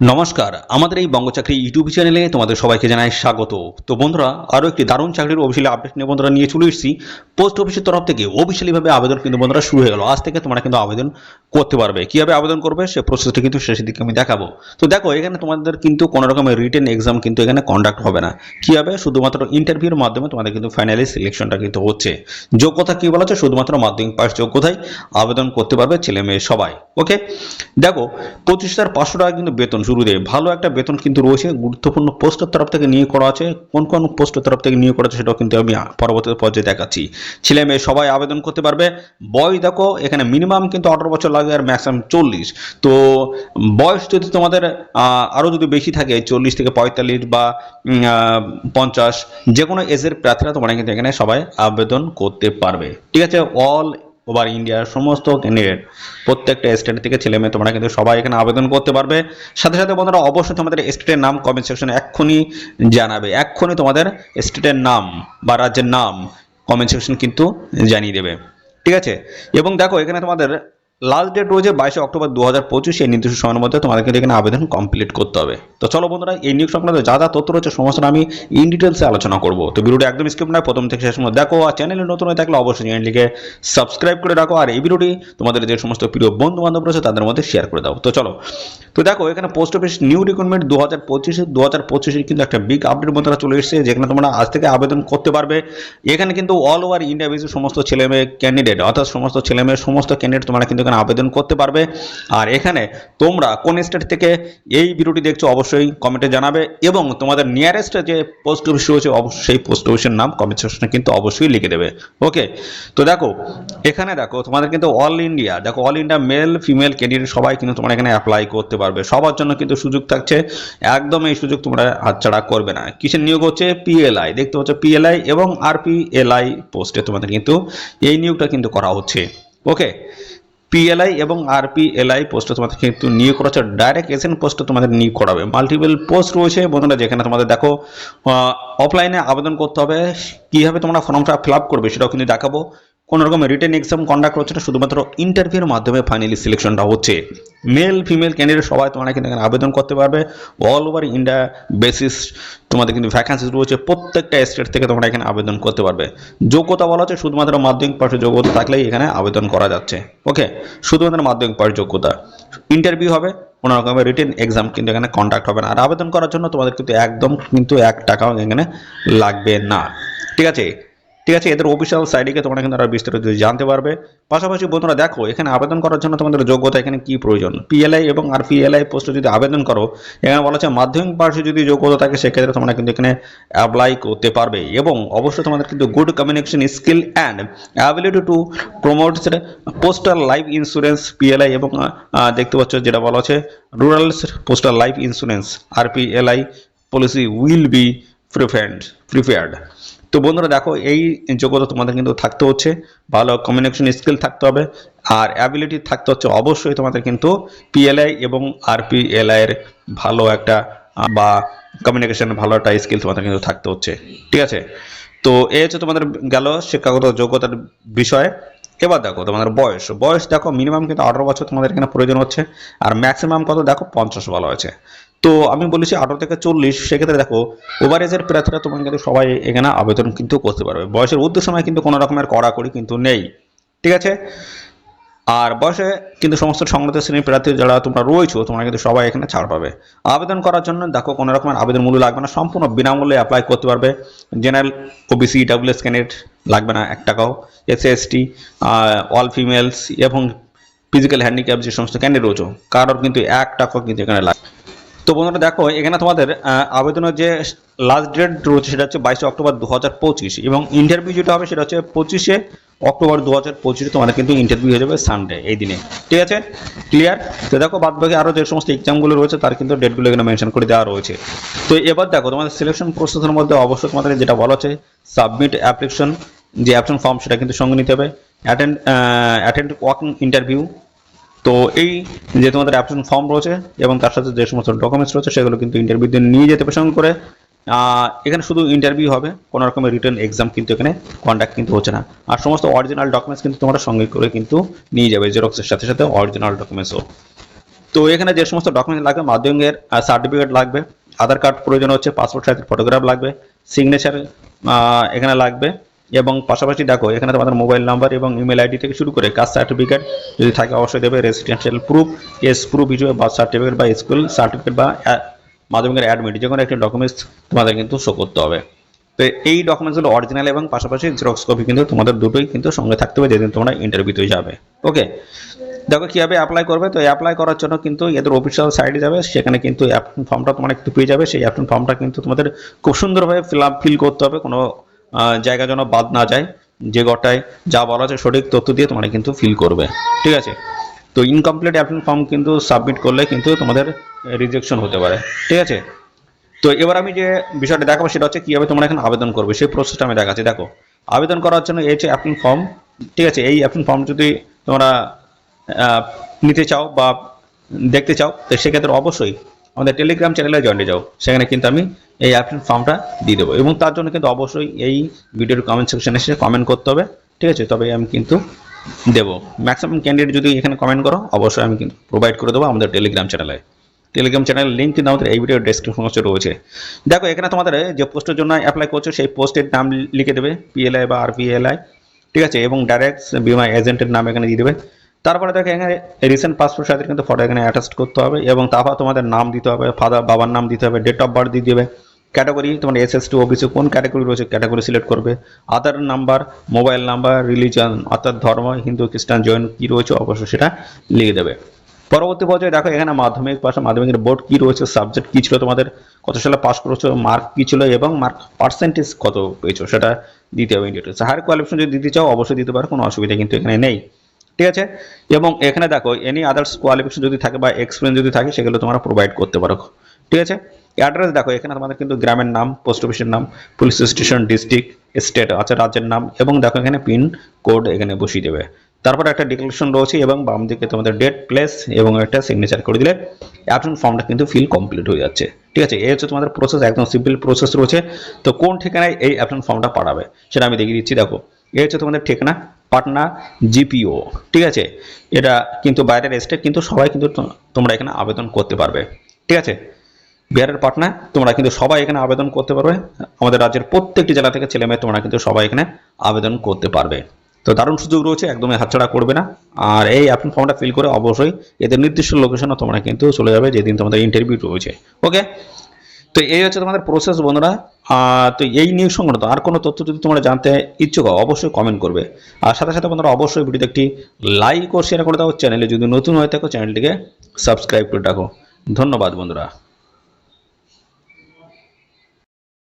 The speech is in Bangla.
নমস্কার, আমাদের এই বঙ্গচাকরি ইউটিউব চ্যানেলে তোমাদের সবাইকে জানাই স্বাগত। তো বন্ধুরা, আরও একটি দারুণ চাকরির অফিসিয়ালি আপডেট নিয়ে বন্ধুরা নিয়ে চলে এসেছি। পোস্ট অফিসের তরফ থেকে অফিসিয়ালিভাবে আবেদন কিন্তু বন্ধুরা শুরু হয়ে গেল। আজ থেকে তোমরা কিন্তু আবেদন করতে পারবে। কীভাবে আবেদন করবে সে প্রসেসটা কিন্তু শেষের দিকে আমি দেখাবো। তো দেখো, এখানে তোমাদের কিন্তু কোনো রকমের রিটেন এক্সাম কিন্তু এখানে কন্ডাক্ট হবে না। কী হবে শুধুমাত্র ইন্টারভিউর মাধ্যমে তোমাদের কিন্তু ফাইনালি সিলেকশনটা কিন্তু হচ্ছে। যোগ্যতা কী বলা শুধুমাত্র মাধ্যমিক পাস যোগ্যতায় আবেদন করতে পারবে ছেলে মেয়ে সবাই। ওকে দেখো, পঁচিশ হাজার পাঁচশো টাকা কিন্তু বেতন। শুরুতে ভালো একটা বেতন কিন্তু রয়েছে, গুরুত্বপূর্ণ পোস্টের তরফ থেকে নিয়োগ করা আছে। কোন কোন পোস্টের তরফ থেকে নিয়োগ করা আছে সেটাও কিন্তু আমি পরবর্তী পর্যায়ে দেখাচ্ছি। ছেলে মেয়ে সবাই আবেদন করতে পারবে। বয়স দেখো, এখানে মিনিমাম কিন্তু আঠারো বছর লাগে আর ম্যাক্সিমাম চল্লিশ। তো বয়স যদি তোমাদের আরও যদি বেশি থাকে, চল্লিশ থেকে পঁয়তাল্লিশ বা পঞ্চাশ যে কোনো এজের প্রার্থীরা তোমরা কিন্তু এখানে সবাই আবেদন করতে পারবে। ঠিক আছে? অল ওভার ইন্ডিয়ার সমস্ত ক্যান্ডিডেট প্রত্যেকটা স্টেট থেকে ছেলে মেয়ে, তোমরা কিন্তু সবাই এখানে আবেদন করতে পারবে। সাথে সাথে বন্ধুরা, অবশ্যই তোমাদের স্টেটের নাম কমেন্ট সেকশনে এক্ষুনি জানাবে। এক্ষুনি তোমাদের স্টেটের নাম বা রাজ্যের নাম কমেন্ট সেকশন কিন্তু জানিয়ে দেবে। ঠিক আছে? এবং দেখো, এখানে তোমাদের লাস্ট ডেট রয়েছে বাইশে অক্টোবর দু হাজার পঁচিশ। এই নির্দিষ্ট সময়ের মধ্যে তোমাদের কিন্তু এখানে আবেদন কমপ্লিট করতে হবে। তো চলো বন্ধুরা, এই নিয়োগ সংক্রান্ত যা যা তথ্য রয়েছে সমস্ত আমি ইন ডিটেলসে আলোচনা করব। তো ভিডিওটি একদম স্কিপ নয়, প্রথম থেকে শেষ পর্যন্ত দেখো, আর চ্যানেলে নতুন হয়ে থাকলে অবশ্যই চ্যানেলটিকে সাবস্ক্রাইব করে রাখো, আর এই ভিডিওটি তোমাদের যে সমস্ত প্রিয় বন্ধু বান্ধব রয়েছে তাদের মধ্যে শেয়ার করে দাও। তো চলো, তো দেখো, এখানে পোস্ট অফিস নিউ রিক্রুটমেন্ট দু হাজার পঁচিশে দু হাজার পঁচিশের কিন্তু একটা বিগ আপডেট মধ্যে চলে এসেছে, যেখানে তোমরা আজ থেকে আবেদন করতে পারবে। এখানে কিন্তু অল ওভার ইন্ডিয়া বেসিস সমস্ত ছেলে মেয়ে ক্যান্ডিডেট অর্থাৎ সমস্ত ছেলে মেয়ে সমস্ত ক্যান্ডিডেট তোমরা কিন্তু এখানে আবেদন করতে পারবে। আর এখানে তোমরা কোন স্টেট থেকে এই ভিডিওটি দেখছ অবশ্যই কমেন্টে জানাবে এবং তোমাদের নিয়ারেস্ট যে পোস্ট অফিস রয়েছে অবশ্যই সেই পোস্ট অফিসের নাম কমেন্ট সেকশনে কিন্তু অবশ্যই লিখে দেবে। ওকে তো দেখো, এখানে দেখো, তোমাদের কিন্তু অল ইন্ডিয়া দেখো all India male female candidate সবাই কিন্তু তোমরা এখানে অ্যাপ্লাই করতে পারবে। সবার জন্য কিন্তু সুযোগ থাকছে। একদম এই সুযোগ তোমরা হাতছাড়া করবে না। কিসের নিয়োগ হচ্ছে? পিএলআই দেখতে পাচ্ছ পিএলআই এবং আরপিএলআই পোস্টে তোমাদের কিন্তু এই নিয়োগটা কিন্তু করা হচ্ছে। ওকে পিএলআই এবং আর আরপিএলআই পোস্টে তোমাদের কিন্তু নিয়োগ করা হচ্ছে ডাইরেক্ট এসএন পোস্টে তোমাদের নিয়োগ করাবে। মাল্টিপল পোস্ট রয়েছে। বন্ধুরা, যেখানে তোমাদের দেখো অফলাইনে আবেদন করতে হবে। কীভাবে তোমরা ফর্মটা ফিল আপ করবে সেটাও কিন্তু দেখাবো। কোনো রকম রিটেন এক্সাম কন্ডাক্ট হচ্ছে না, শুধুমাত্র ইন্টারভিউর মাধ্যমে ফাইনালি সিলেকশনটা হচ্ছে। মেল ফিমেল ক্যান্ডিডেট সবাই তোমরা কিন্তু এখানে আবেদন করতে পারবে। অল ওভার ইন্ডিয়া বেসিস তোমাদের কিন্তু ভ্যাকান্সি রয়েছে, প্রত্যেকটা স্টেট থেকে তোমরা এখানে আবেদন করতে পারবে। যোগ্যতা বলা হচ্ছে শুধুমাত্র মাধ্যমিক পাশের যোগ্যতা থাকলেই এখানে আবেদন করা যাচ্ছে। ওকে শুধুমাত্র মাধ্যমিক পাশের যোগ্যতা। ইন্টারভিউ হবে কোনো রকমের রিটেন এক্সাম কিন্তু এখানে কন্ডাক্ট হবে না। আর আবেদন করার জন্য তোমাদের কিন্তু একদম কিন্তু এক টাকাও এখানে লাগবে না। ঠিক আছে? ঠিক আছে, এদের অফিসিয়াল সাইডে গিয়ে তোমরা কিন্তু আরও বিস্তারিত জানতে পারবে। পাশাপাশি বন্ধুরা দেখো, এখানে আবেদন করার জন্য তোমাদের যোগ্যতা এখানে কি প্রয়োজন? পিএলআই এবং আর পিএলআই পোস্টে যদি আবেদন করো, এখানে বলা হচ্ছে মাধ্যমিক পাশে যদি যোগ্যতা থাকে, সেক্ষেত্রে তোমরা কিন্তু এখানে অ্যাপ্লাই করতে পারবে। এবং অবশ্যই তোমাদের কিন্তু good communication skill and ability to promote postal life insurance PLI এবং দেখতে পাচ্ছ যেটা বলা হচ্ছে rural postal life insurance R PLI policy will be preferred prepared তো বন্ধুরা দেখো, এই যোগ্যতা তোমাদের কিন্তু থাকতে হচ্ছে। ভালো কমিউনিকেশন স্কিল থাকতে হবে। আর অ্যাবিলিটি থাকতে হচ্ছে অবশ্যই তোমাদের কিন্তু পিএলআই এবং আরপিএলআই এর ভালো একটা বা কমিউনিকেশন ভালো একটা স্কিল তোমাদের কিন্তু থাকতে হচ্ছে। ঠিক আছে? তো এই হচ্ছে তোমাদের গেল শিক্ষাগত যোগ্যতার বিষয়ে। এবার দেখো তোমাদের বয়স। বয়স দেখো মিনিমাম কিন্তু আঠারো বছর তোমাদের এখানে প্রয়োজন হচ্ছে। আর ম্যাক্সিমাম কত? দেখো পঞ্চাশ বলা হয়েছে। তো আমি বলেছি আঠারো থেকে চল্লিশ, সেক্ষেত্রে দেখো ওভার এজের প্রার্থীরা তোমার কিন্তু সবাই এখানে আবেদন কিন্তু করতে পারবে। বয়সের উদ্দেশ্য সময় কিন্তু কোনো রকমের কড়াকড়ি কিন্তু নেই। ঠিক আছে? আর বয়সে কিন্তু সমস্ত সংগত শ্রেণির প্রার্থী যারা তোমরা রয়েছো, তোমরা কিন্তু সবাই এখানে ছাড় পাবে। আবেদন করার জন্য দেখো, কোনো রকমের আবেদন মূল্য লাগবে না। সম্পূর্ণ বিনামূল্যে অ্যাপ্লাই করতে পারবে। জেনারেল ওবিসি ডাব্লিউএস ক্যান্ডিডেট লাগবে না এক টাকাও। এস এসটি অল ফিমেলস এবং ফিজিক্যাল হ্যান্ডিক্যাপ যে সমস্ত ক্যান্ডিডেট রয়েছে, কারোর কিন্তু এক টাকাও কিন্তু এখানে লাগবে তো বন্ধুরা দেখো, এখানে তোমাদের আবেদনের যে লাস্ট ডেট রয়েছে সেটা হচ্ছে বাইশে অক্টোবর দু হাজার পঁচিশ এবং ইন্টারভিউ যেটা হবে সেটা হচ্ছে পঁচিশে অক্টোবর দু হাজার পঁচিশে তোমাদের কিন্তু ইন্টারভিউ হয়ে যাবে সানডে এই দিনে। ঠিক আছে? ক্লিয়ার তো দেখো, বাদ বাকি আরও যে সমস্ত এক্সামগুলো রয়েছে তার কিন্তু ডেটগুলো এখানে মেনশন করে দেওয়া রয়েছে। তো এবার দেখো, তোমাদের সিলেকশন প্রসেসের মধ্যে অবশ্যই তোমাদের যেটা বলা হচ্ছে সাবমিট অ্যাপ্লিকেশন যে অ্যাপশন ফর্ম সেটা কিন্তু সঙ্গে নিতে হবে। অ্যাটেন্ড অ্যাটেন্ড ওয়াকিং ইন্টারভিউ তো এই যে তোমাদের অ্যাপ্লিকেশন ফর্ম রয়েছে এবং তার সাথে যে সমস্ত ডকুমেন্টস রয়েছে, সেগুলো কিন্তু ইন্টারভিউতে নিয়ে যেতে সঙ্গে করে। এখানে শুধু ইন্টারভিউ হবে, কোনো রকমের রিটার্ন এক্সাম কিন্তু এখানে কন্ডাক্ট কিন্তু হচ্ছে না। আর সমস্ত অরিজিনাল ডকুমেন্টস কিন্তু তোমরা সঙ্গে করে কিন্তু নিয়ে যাবে জেরক্সের সাথে সাথে অরিজিনাল ডকুমেন্টসও তো তো এখানে যে সমস্ত ডকুমেন্টস লাগবে, মাধ্যমিকের সার্টিফিকেট লাগবে, আধার কার্ড প্রয়োজন হচ্ছে পাসপোর্ট সাইজের ফটোগ্রাফ লাগবে সিগনেচার এখানে লাগবে। এবং পাশাপাশি দেখো, এখানে তোমাদের মোবাইল নাম্বার এবং ইমেল আইডি থেকে শুরু করে কাস্ট সার্টিফিকেট যদি থাকে অবশ্যই দেবে রেসিডেন্সিয়াল প্রুফ এস প্রুফ হিসেবে বার্থ সার্টিফিকেট বা স্কুল সার্টিফিকেট বা মাধ্যমিকের অ্যাডমিট যে কোনো একটি ডকুমেন্টস তোমাদের কিন্তু শো করতে হবে। তো এই ডকুমেন্টসগুলো অরিজিনাল এবং পাশাপাশি জেরক্স কপি কিন্তু তোমাদের দুটোই কিন্তু সঙ্গে থাকতে হবে যেদিন তোমরা ইন্টারভিউতে যাবে। ওকে দেখো, কীভাবে অ্যাপ্লাই করবে? তো অ্যাপ্লাই করার জন্য কিন্তু এদের অফিসিয়াল সাইটে যাবে, সেখানে কিন্তু অ্যাপ্লিকেশন ফর্মটা তোমার একটু পেয়ে যাবে। সেই অ্যাপ্লিকেশন ফর্মটা কিন্তু তোমাদের খুব সুন্দরভাবে ফিল আপ ফিল করতে হবে। কোনো জায়গা যেন বাদ না যায়, যে গটায় যা বলা আছে সঠিক তথ্য দিয়ে তোমরা কিন্তু ফিল করবে। ঠিক আছে? তো ইনকমপ্লিট অ্যাপ্লিকেশন ফর্ম কিন্তু সাবমিট করলে কিন্তু তোমাদের রিজেকশন হতে পারে। ঠিক আছে? তো এবার আমি যে বিষয়টা দেখাবো সেটা হচ্ছে কীভাবে তোমরা এখন আবেদন করবে, সেই প্রসেসটা আমি দেখাচ্ছি। দেখো, আবেদন করার জন্য এই হচ্ছে অ্যাপ্লিকেশন ফর্ম ঠিক আছে? এই অ্যাপ্লিকেশন ফর্ম যদি তোমরা নিতে চাও বা দেখতে চাও, তো সেক্ষেত্রে অবশ্যই আমাদের টেলিগ্রাম চ্যানেলে জয়েন্টে যাও। সেখানে কিন্তু আমি এই অ্যাপ্লিকেশন ফর্মটা দিয়ে দেবো। এবং তার জন্য কিন্তু অবশ্যই এই ভিডিওর কমেন্ট সেকশনে এসে কমেন্ট করতে হবে। ঠিক আছে? তবে আমি কিন্তু দেবো। ম্যাক্সিমাম ক্যান্ডিডেট যদি এখানে কমেন্ট করো, অবশ্যই আমি কিন্তু প্রোভাইড করে দেবো আমাদের টেলিগ্রাম চ্যানেলে টেলিগ্রাম চ্যানেল লিঙ্ক কিন্তু আমাদের এই ভিডিও ডেসক্রিপশন বক্সে রয়েছে। দেখো, এখানে তোমাদের যে পোস্টের জন্য অ্যাপ্লাই করছ, সেই পোস্টের নাম লিখে দেবে পিএলআই বা আরপিএলআই ঠিক আছে? এবং ডাইরেক্ট বিমা এজেন্টের নাম এখানে দিয়ে দেবে। তারপরে দেখো এখানে রিসেন্ট পাসপোর্ট সাথে কিন্তু ফটো এখানে অ্যাটাচ করতে হবে এবং তারপর তোমাদের নাম দিতে হবে ফাদার বাবার নাম দিতে হবে ডেট অফ বার্থ দিয়ে দেবে ক্যাটাগরি তোমার এস এস টি ওবিসি কোন ক্যাটাগরি রয়েছে ক্যাটাগরি সিলেক্ট করবে Aadhaar number mobile number religion অর্থাৎ ধর্ম, হিন্দু, খ্রিস্টান, জৈন কী রয়েছে অবশ্যই সেটা লিখে দেবে। পরবর্তী পর্যায়ে দেখো এখানে মাধ্যমিক পাশে, মাধ্যমিকের বোর্ড কি রয়েছে সাবজেক্ট কী ছিল তোমাদের, কত সালে পাস করেছ মার্ক কী ছিল এবং মার্ক পার্সেন্টেজ কত পেয়েছ সেটা দিতে হবে ডিটেলস হায়ার কোয়ালিফিকেশন যদি দিতে চাও, অবশ্যই দিতে পারো, কোনো অসুবিধা কিন্তু এখানে নেই। ঠিক আছে? এবং এখানে দেখো এনি আদার্স কোয়ালিফিকেশন যদি থাকে বা এক্সপিরিয়েন্স যদি থাকে, সেগুলো তোমরা প্রোভাইড করতে পারো। ঠিক আছে? অ্যাড্রেস দেখো, এখানে তোমাদের কিন্তু গ্রামের নাম পোস্ট অফিসের নাম পুলিশ স্টেশন ডিস্ট্রিক্ট স্টেট আছে, রাজ্যের নাম, এবং দেখো এখানে পিন কোড এখানে বসিয়ে দেবে। তারপর একটা ডিক্লারেশন রয়েছে, এবং বাম দিকে তোমাদের ডেট প্লেস এবং একটা সিগনেচার করে দিলে অ্যাপশন ফর্মটা কিন্তু ফিল কমপ্লিট হয়ে যাচ্ছে। ঠিক আছে? এই হচ্ছে তোমাদের প্রসেস একদম সিম্পল প্রসেস রয়েছে। তো কোন ঠিকানায় এই অ্যাপশন ফর্মটা পাঠাবে, সেটা আমি দেখিয়ে দিচ্ছি, দেখো। এই হচ্ছে তোমাদের ঠিকানা পাটনা জিপিও, ঠিক আছে? এটা কিন্তু বাইরের স্টেট কিন্তু সবাই কিন্তু তোমরা এখানে আবেদন করতে পারবে, ঠিক আছে? বিহারের পাটনা, তোমরা কিন্তু সবাই এখানে আবেদন করতে পারবে। আমাদের রাজ্যের প্রত্যেকটি জেলা থেকে ছেলে মেয়ে তোমরা কিন্তু সবাই এখানে আবেদন করতে পারবে। তো দারুণ সুযোগ রয়েছে, একদমই হাতছাড়া করবে না। আর এই অ্যাপ্লিকেশন ফর্মটা ফিল করে অবশ্যই এদের নির্দিষ্ট লোকেশনে তোমরা কিন্তু চলে যাবে, যেদিন তোমাদের ইন্টারভিউ রয়েছে ওকে তো এই হচ্ছে তোমাদের প্রসেস বন্ধুরা। তো এই নিউজ সংক্রান্ত আর কোনো তথ্য যদি তোমরা জানতে ইচ্ছুক অবশ্যই কমেন্ট করবে। আর সাথে সাথে বন্ধুরা, অবশ্যই ভিডিওতে একটি লাইক ও শেয়ার করে দাও। চ্যানেলে যদি নতুন হয়ে থাকো চ্যানেলটিকে সাবস্ক্রাইব করে রাখো। ধন্যবাদ বন্ধুরা।